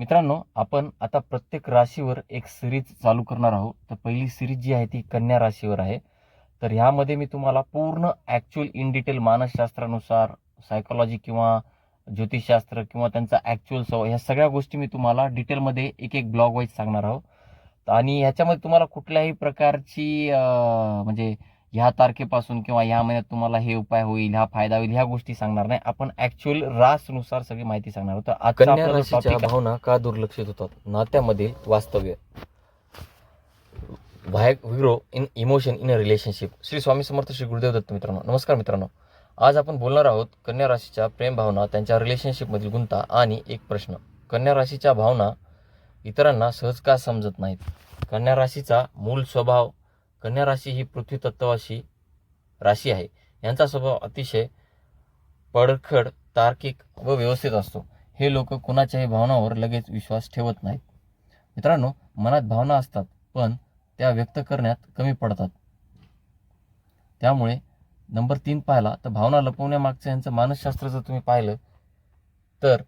मित्रांनो आपण आता प्रत्येक राशीवर एक सिरीज चालू करणार आहोत. तर पहिली सिरीज जी आहे ती कन्या राशीवर आहे. तर ह्यामध्ये मी तुम्हाला पूर्ण ॲक्च्युअल इन डिटेल मानसशास्त्रानुसार सायकोलॉजी किंवा ज्योतिषशास्त्र किंवा त्यांचा ॲक्च्युअल सव ह्या सगळ्या गोष्टी मी तुम्हाला डिटेलमध्ये एक एक ब्लॉग वाईज सांगणार आहोत. आणि ह्याच्यामध्ये तुम्हाला कुठल्याही प्रकारची म्हणजे ह्या तारखेपासून किंवा ह्या महिन्यात तुम्हाला हे उपाय होईल हा फायदा होईल ह्या गोष्टी सांगणार नाही. आपण ऍक्च्युअल रासनुसार सगळी माहिती सांगणार कन्या जो राशीच्या भावना का दुर्लक्षित होतात? नात्यामधील वास्तव्य. व्हायग्रो in emotion in a relationship Shri Swami Samarth Shri Gurudev Datta मित्रांनो नमस्कार मित्रांनो. आज आपण बोलणार आहोत कन्या राशीच्या प्रेम भावना त्यांच्या रिलेशनशिपमधील गुंता आणि एक प्रश्न. कन्या राशीच्या भावना इतरांना सहज का समजत नाहीत? कन्या राशीचा मूळ स्वभाव कन्या राशी ही पृथ्वी तत्वाशी राशी आहे. यांचा स्वभाव अतिशय पडखड तार्किक व व्यवस्थित असतो. हे लोक कुणाच्याही भावनावर लगेच विश्वास ठेवत नाहीत. मित्रांनो मनात भावना असतात पण त्या व्यक्त करण्यात कमी पडतात. त्यामुळे नंबर तीन पाहिला तर भावना लपवण्यामागचं यांचं मानसशास्त्र जर तुम्ही पाहिलं तर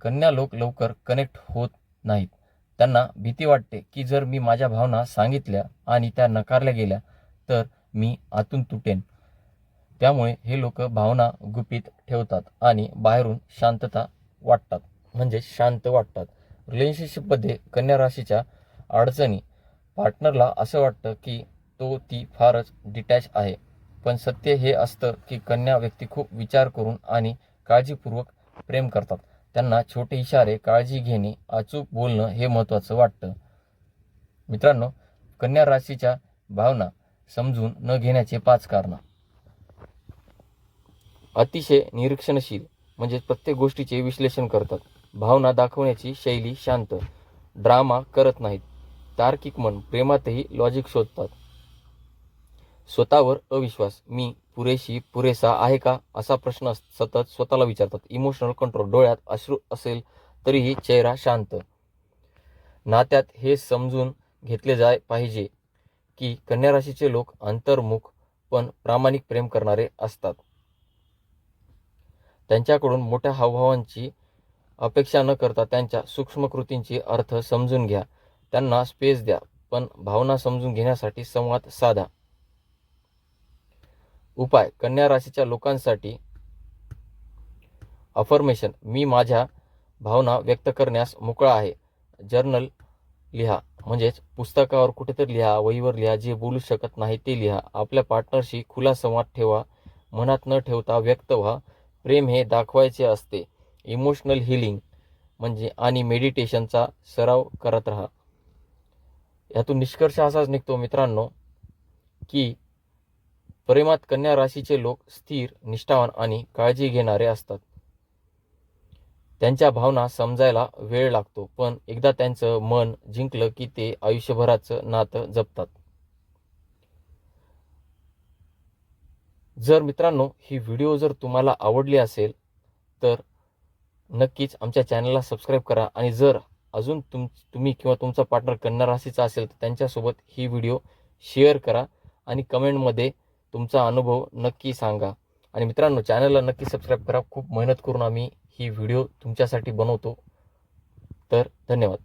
कन्या लोक लवकर कनेक्ट होत नाहीत. त्यांना भीती वाटते की जर मी माझ्या भावना सांगितल्या आणि त्या नकारल्या गेल्या तर मी आतून तुटेन. त्यामुळे हे लोक भावना गुपित ठेवतात आणि बाहेरून शांतता वाटतात म्हणजे शांत वाटतात. रिलेशनशिपमध्ये कन्या राशीच्या अडचणी. पार्टनरला असं वाटतं की तो ती फारच डिटॅच आहे. पण सत्य हे असतं की कन्या व्यक्ती खूप विचार करून आणि काळजीपूर्वक प्रेम करतात. त्यांना छोटे इशारे काळजी घेणे अचूक बोलणं हे महत्त्वाचं वाटतं. मित्रांनो कन्या राशीच्या भावना समजून न घेण्याचे पाच कारणं. अतिशय निरीक्षणशील म्हणजे प्रत्येक गोष्टीचे विश्लेषण करतात. भावना दाखवण्याची शैली शांत ड्रामा करत नाहीत. तार्किक मन प्रेमातही लॉजिक शोधतात. स्वतःवर अविश्वास मी पुरेशी पुरेसा आहे का? असा प्रश्न सतत स्वतःला विचारतात. इमोशनल कंट्रोल डोळ्यात अश्रू असेल तरीही चेहरा शांत. नात्यात हे समजून घेतले जाय पाहिजे की कन्या राशीचे लोक अंतर्मुख पण प्रामाणिक प्रेम करणारे असतात. त्यांच्याकडून मोठ्या हावभावांची अपेक्षा न करता त्यांच्या सूक्ष्म कृतींची अर्थ समजून घ्या. त्यांना स्पेस द्या पण भावना समजून घेण्यासाठी संवाद साधा. उपाय कन्या राशीच्या लोकांसाठी. अफर्मेशन मी माझ्या भावना व्यक्त करण्यास मोकळा आहे. जर्नल लिहा. म्हणजेच पुस्तकावर कुठेतरी लिहा वहीवर लिहा जे बोलू शकत नाही ते लिहा. आपल्या पार्टनरशी खुला संवाद ठेवा. मनात न ठेवता व्यक्त व्हा. प्रेम हे दाखवायचे असते. इमोशनल हिलिंग म्हणजे आणि मेडिटेशनचा सराव करत राहा. यातून निष्कर्ष असाच निघतो मित्रांनो की प्रेमात कन्या राशीचे लोक स्थिर निष्ठावान आणि काळजी घेणारे असतात. त्यांच्या भावना समजायला वेळ लागतो पण एकदा त्यांचं मन जिंकलं की ते आयुष्यभराचं नातं जपतात. जर मित्रांनो ही व्हिडिओ जर तुम्हाला आवडली असेल तर नक्कीच आमच्या चॅनलला सबस्क्राईब करा आणि जर अजून तुम तुम्ही किंवा तुमचा पार्टनर कन्या राशीचा असेल तर त्यांच्यासोबत ही व्हिडिओ शेअर करा आणि कमेंटमध्ये तुमचा अनुभव नक्की सांगा. आणि मित्रांनो चॅनलला नक्की सबस्क्राईब करा. खूप मेहनत करून आम्ही ही व्हिडिओ तुमच्यासाठी बनवतो. तर धन्यवाद.